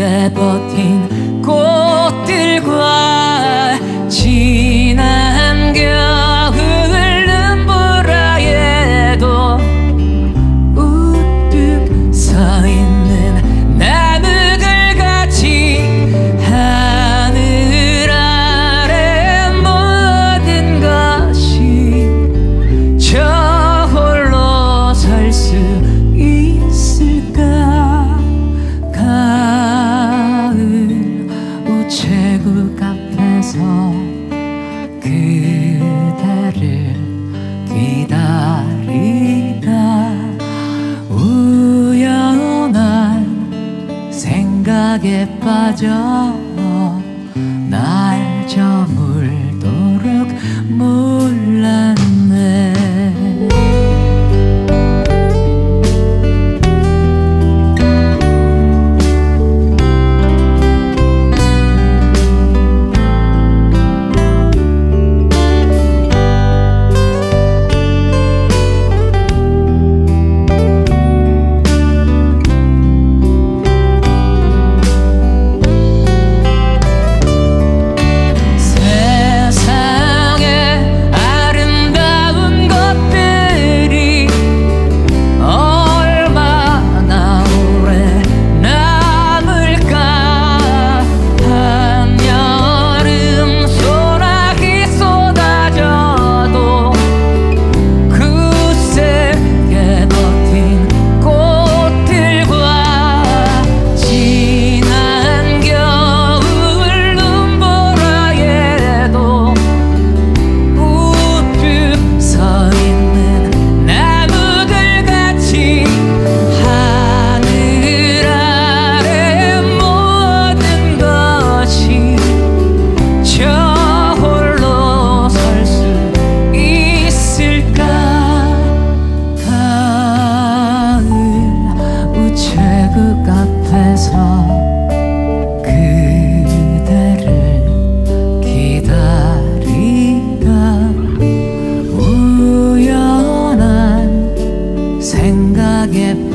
오래 버틴 꽃들과 생각에 빠져. 날 저물도록 물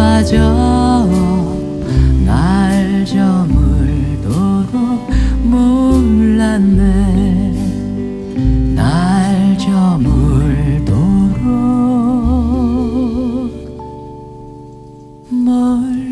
빠져 날 저물도록 몰랐네. 날 저물도록 몰랐네